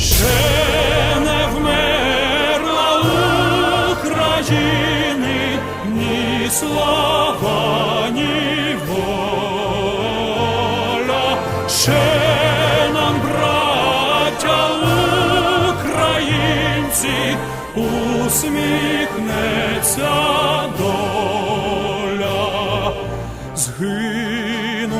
Ще не вмерла України ні слава, ні. Ще нам, браття українці, усміхнеться доля.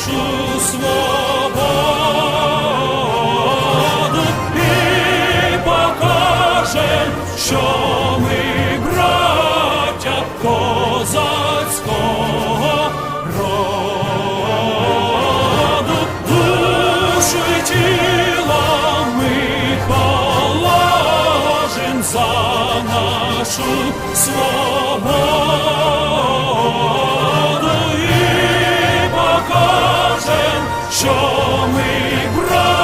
нашу свободу покажем, що ми браття козацького роду, душу ми положим за нашу свободу. що ми брали.